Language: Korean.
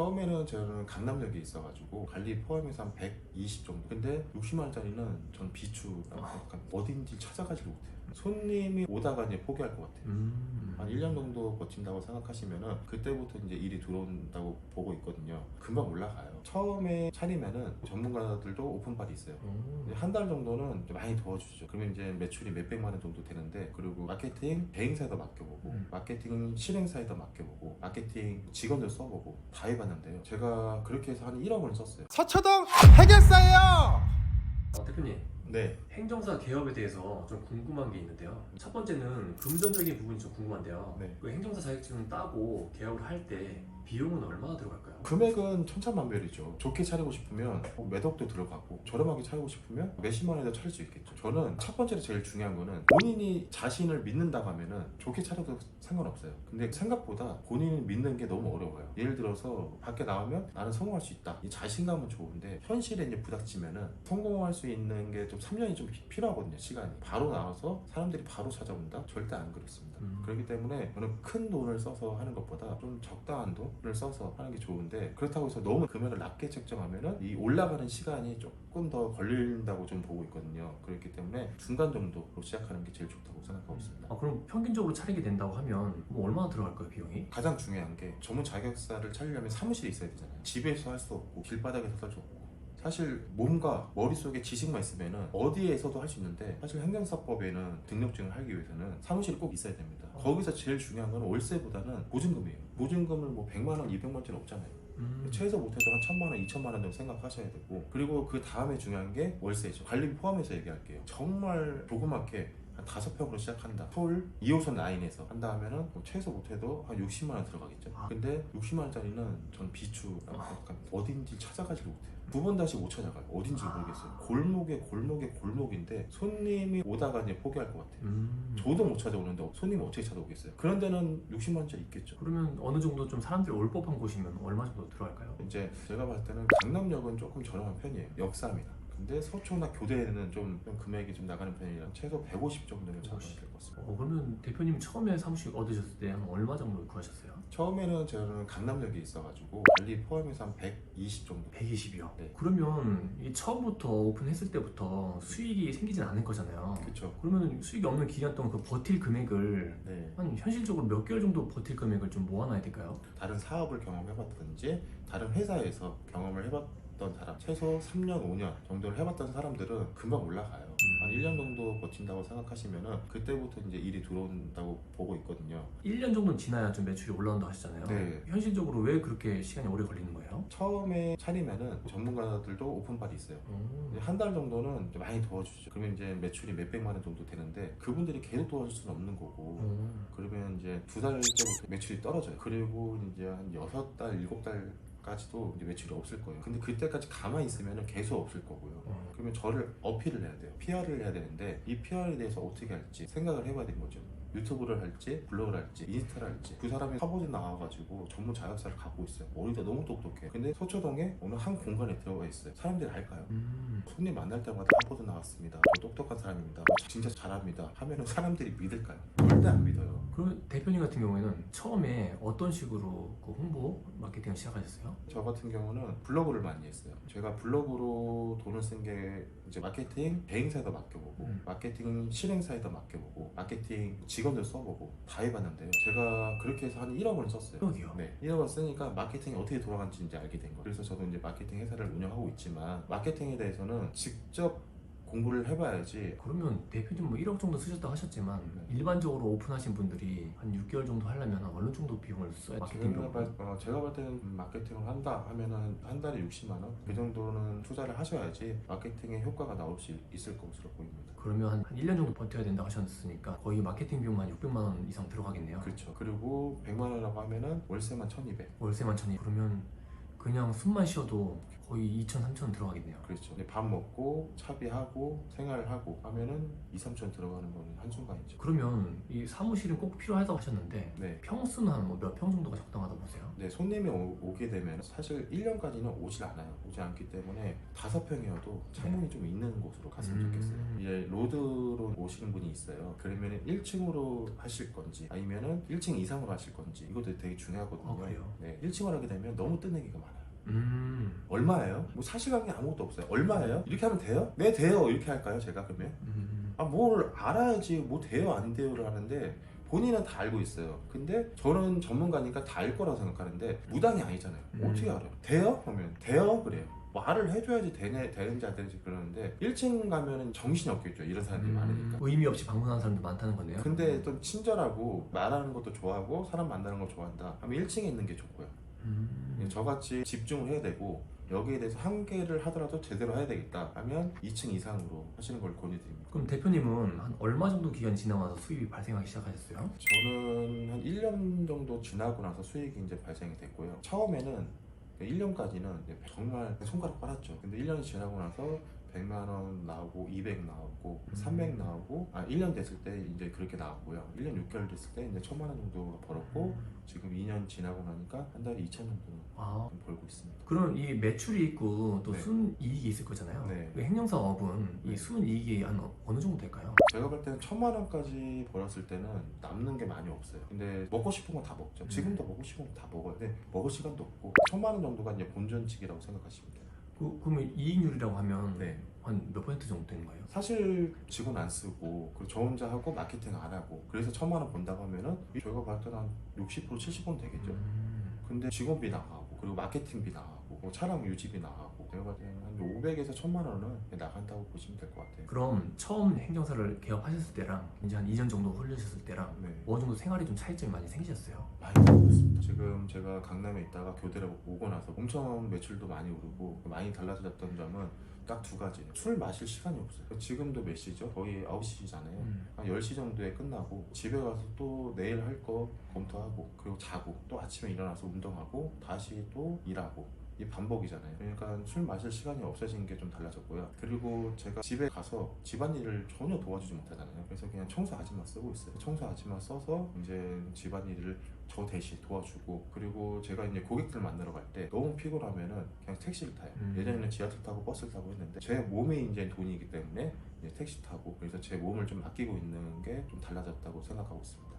처음에는 저는 강남역에 있어가지고 관리 포함해서 한 120 정도. 근데 60만 원짜리는 전 비추라고 생각합니다. 어딘지 찾아가지를 못해요. 손님이 오다가 이제 포기할 것 같아요. 음. 한 1년 정도 버틴다고 생각하시면은 그때부터 이제 일이 들어온다고 보고 있거든요. 금방 올라가요. 처음에 차리면은 전문가들도 오픈발이 있어요. 오. 한달 정도는 좀 많이 도와주죠. 그러면 이제 매출이 몇백만 원 정도 되는데 그리고 마케팅 대행사에도 맡겨보고 음. 마케팅 실행사에도 맡겨보고 마케팅 직원들 써보고 다 해봤는데요. 제가 그렇게 해서 한 1억 원 썼어요. 서초동 해결사예요. 어, 대표님 네. 행정사 개업에 대해서 좀 궁금한 게 있는데요. 첫 번째는 금전적인 부분이 좀 궁금한데요. 네. 그 행정사 자격증 따고 개업을 할 때 비용은 얼마나 들어갈까요? 금액은 천차만별이죠. 좋게 차리고 싶으면 뭐 매덕도 들어가고 저렴하게 차리고 싶으면 몇십만 원에도 차릴 수 있겠죠. 저는 첫 번째로 제일 중요한 거는 본인이 자신을 믿는다고 하면은 좋게 차려도 상관없어요. 근데 생각보다 본인을 믿는 게 너무 어려워요. 예를 들어서 밖에 나오면 나는 성공할 수 있다. 이 자신감은 좋은데 현실에 이제 부닥치면은 성공할 수 있는 게 좀 3년이 좀 피- 필요하거든요. 시간이. 바로 나와서 사람들이 바로 찾아온다? 절대 안 그렇습니다. 음. 그렇기 때문에 저는 큰 돈을 써서 하는 것보다 좀 적당한 돈을 써서 하는 게 좋은데 그렇다고 해서 너무 금액을 낮게 책정하면은 이 올라가는 시간이 조금 더 걸린다고 좀 보고 있거든요. 그렇기 때문에 중간 정도로 시작하는 게 제일 좋다고 생각하고 있습니다. 아, 그럼 평균적으로 차리게 된다고 하면 뭐 얼마나 들어갈까요 비용이? 가장 중요한 게 전문 자격사를 차리려면 사무실에 있어야 되잖아요. 집에서 할 수 없고 길바닥에서 할 수 없고 사실 몸과 머릿속에 지식만 있으면 어디에서도 할 수 있는데 사실 행정사법에는 등록증을 하기 위해서는 사무실이 꼭 있어야 됩니다. 거기서 제일 중요한 건 월세보다는 보증금이에요. 보증금을 뭐 100만 원, 200만 원짜리 없잖아요. 음. 최소 못해도 한 천만 원, 이천만 원 정도 생각하셔야 되고 그리고 그 다음에 중요한 게 월세죠. 관리비 포함해서 얘기할게요. 정말 조그맣게 한 다섯 평으로 시작한다. 서울 2호선 라인에서 한다 하면은 뭐 최소 못해도 한 60만 원 들어가겠죠. 아. 근데 60만 원짜리는 전 비추라고 생각합니다. 어딘지 찾아가지를 못해요. 두 번 다시 못 찾아가요. 어딘지 모르겠어요. 골목에 골목에 골목인데 손님이 오다가 이제 포기할 것 같아요. 음. 저도 못 찾아오는데 손님이 어떻게 찾아오겠어요? 그런 데는 60만 원짜리 있겠죠. 그러면 어느 정도 좀 사람들이 올 법한 곳이면 얼마 정도 들어갈까요? 이제 제가 봤을 때는 강남역은 조금 저렴한 편이에요. 역삼이나. 근데 서초나 교대에는 좀, 좀 금액이 좀 나가는 편이라 최소 150 정도는 잡아야 될 것 같습니다. 어, 그러면 대표님 처음에 사무실 얻으셨을 때 한 얼마 정도 구하셨어요? 처음에는 저는 강남역에 있어가지고 관리 포함해서 한 120 정도. 120이요. 네. 그러면 이 처음부터 오픈했을 때부터 수익이 생기진 않을 거잖아요. 그렇죠. 그러면 수익이 없는 기간 동안 그 버틸 금액을 네. 한 현실적으로 몇 개월 정도 버틸 금액을 좀 모아놔야 될까요? 다른 사업을 경험해봤든지 다른 회사에서 경험을 해봤 던 사람 최소 3년, 5년 정도를 해봤던 사람들은 금방 올라가요. 한 1년 정도 버틴다고 생각하시면은 그때부터 이제 일이 들어온다고 보고 있거든요. 1년 정도 지나야 좀 매출이 올라온다 하시잖아요. 네. 현실적으로 왜 그렇게 시간이 오래 걸리는 거예요? 처음에 차리면은 전문가들도 오픈발이 있어요. 오. 한달 정도는 좀 많이 도와주죠. 그러면 이제 매출이 몇백만 원 정도 되는데 그분들이 계속 도와줄 수는 없는 거고 오. 그러면 이제 두 달 때부터 매출이 떨어져요. 그리고 이제 한 여섯 달, 일곱 달 까지도 이제 매출이 없을 거예요. 근데 그때까지 가만히 있으면 계속 없을 거고요. 어. 그러면 저를 어필을 해야 돼요. PR을 해야 되는데 이 PR에 대해서 어떻게 할지 생각을 해봐야 되는 거죠. 유튜브를 할지 블로그를 할지 인스타를 할지 그 사람이 화보에 나와가지고 전문 자격사를 갖고 있어요 머리가 너무 똑똑해 근데 서초동에 어느 한 공간에 들어가 있어요 사람들이 알까요? 음. 손님 만날 때마다 화보도 나왔습니다 저 똑똑한 사람입니다 저 진짜 잘합니다 하면은 사람들이 믿을까요? 절대 안 믿어요 그럼 대표님 같은 경우에는 처음에 어떤 식으로 그 홍보 마케팅을 시작하셨어요? 저 같은 경우는 블로그를 많이 했어요. 제가 블로그로 돈을 쓴 게 이제 마케팅 대행사에다 맡겨보고 음. 마케팅 실행사에다 맡겨보고 마케팅 직 원들 써보고 다 해봤는데요. 제가 그렇게 해서 한 1억 원을 썼어요. 1억이요? 네, 1억 원 쓰니까 마케팅이 어떻게 돌아가는지 이제 알게 된 거예요. 그래서 저도 이제 마케팅 회사를 운영하고 있지만 마케팅에 대해서는 직접 공부를 해봐야지 그러면 대표님 뭐 1억 정도 쓰셨다고 하셨지만 네. 일반적으로 오픈하신 분들이 한 6개월 정도 하려면 어느 정도 비용을 써야 마케팅 제가 비용? 볼, 어, 제가 볼 때는 마케팅을 한다 하면은 한 달에 60만 원 그 정도는 투자를 하셔야지 마케팅의 효과가 나올 수 있을 것으로 보입니다. 그러면 한 1년 정도 버텨야 된다고 하셨으니까 거의 마케팅 비용만 600만 원 이상 들어가겠네요. 그렇죠. 그리고 100만 원이라고 하면은 월세만 1,200. 월세만 천이 그러면 그냥 숨만 쉬어도 거의 2천, 3천 들어가겠네요. 그렇죠. 근데 밥 먹고 차비하고 생활하고 하면은 2, 3천 들어가는 거는 한순간이죠. 그러면 이 사무실은 꼭 필요하다고 하셨는데 네. 평수는 한뭐몇평 정도가 적당하다고 보세요? 네, 손님이 오, 게 되면 사실 1년까지는 오질 않아요. 오지 않기 때문에 다섯 평이어도 창문이 좀 있는 곳으로 갔으면 음. 좋겠어요. 이제 로드로 오시는 분이 있어요. 그러면 1층으로 하실 건지 아니면은 1층 이상으로 하실 건지 이것도 되게 중요하거든요. 아, 그래요? 네, 1층을 하게 되면 너무 뜬내기가 많아요. 음. 얼마예요? 뭐 사실관계 아무것도 없어요. 얼마예요? 이렇게 하면 돼요? 네 돼요. 이렇게 할까요? 제가 그러면? 음. 아뭘 알아야지 뭐 돼요 안 돼요를 하는데 본인은 다 알고 있어요. 근데 저는 전문가니까 다 알 거라고 생각하는데 무당이 아니잖아요. 음. 어떻게 알아요? 돼요? 하면 돼요? 그래요. 말을 해줘야지 되네, 되는지 안 되는지 그러는데 1층 가면은 정신이 없겠죠. 이런 사람들이 많으니까. 의미 없이 방문하는 사람도 많다는 거네요. 근데 좀 친절하고 말하는 것도 좋아하고 사람 만나는 거 좋아한다. 하면 1층에 있는 게 좋고요. 음. 저같이 집중을 해야 되고 여기에 대해서 한 개를 하더라도 제대로 해야 되겠다 하면 2층 이상으로 하시는 걸 권유드립니다. 그럼 대표님은 한 얼마 정도 기간 지나고 나서 수입이 발생하기 시작하셨어요? 저는 한 1년 정도 지나고 나서 수익이 이제 발생이 됐고요. 처음에는 1년까지는 정말 손가락 빨았죠. 근데 1년이 지나고 나서 100만 원 나오고 200 나오고 음. 300 나오고 아 1년 됐을 때 이제 그렇게 나왔고요. 1년 6개월 됐을 때 이제 1000만 원 정도 벌었고 지금 2년 지나고 나니까 한 달에 2천 정도는 아, 좀 벌고 있습니다. 그럼 이 매출이 있고 또 네. 순이익이 있을 거잖아요. 네. 그 행정사업은 이 네. 순이익이 한 어느 정도 될까요? 제가 볼 때는 천만 원까지 벌었을 때는 남는 게 많이 없어요. 근데 먹고 싶은 건 다 먹죠. 음. 지금도 먹고 싶은 건 다 먹어요. 근데 먹을 시간도 없고 천만 원 정도가 이제 본전치기라고 생각하시면 돼요. 그, 그러면 이익률이라고 하면 네. 한 몇 퍼센트 정도 되는 거예요? 사실 직원 안 쓰고 그리고 저 혼자 하고 마케팅 안 하고 그래서 천만 원 번다고 하면은 저희가 봤을 때는 한60% 70%는 되겠죠. 음. 근데 직원비 나가고 그리고 마케팅비 나가고 뭐 차량 유지비 나가고 제가 봤을 때는 한 500에서 1000만 원은 나간다고 보시면 될 것 같아요. 그럼 처음 행정사를 개업하셨을 때랑 이제 한 2년 정도 흘리셨을 때랑 네. 어느 정도 생활이 좀 차이점이 많이 생기셨어요? 많이 달라졌습니다. 지금 제가 강남에 있다가 교대를 오고 나서 엄청 매출도 많이 오르고 많이 달라졌던 점은 딱 두 가지. 술 마실 시간이 없어요. 지금도 몇 시죠? 거의 9시잖아요. 음. 한 10시 정도에 끝나고 집에 가서 또 내일 할 거 검토하고 그리고 자고 또 아침에 일어나서 운동하고 다시 또 일하고 이 반복이잖아요. 그러니까 술 마실 시간이 없어진 게 좀 달라졌고요. 그리고 제가 집에 가서 집안일을 전혀 도와주지 못하잖아요. 그래서 그냥 청소 아줌마 쓰고 있어요. 청소 아줌마 써서 이제 집안일을 저 대신 도와주고 그리고 제가 이제 고객들 만나러 갈 때 너무 피곤하면은 그냥 택시를 타요. 음. 예전에는 지하철 타고 버스를 타고 했는데 제 몸이 이제 돈이기 때문에 이제 택시 타고 그래서 제 몸을 좀 아끼고 있는 게 좀 달라졌다고 생각하고 있습니다.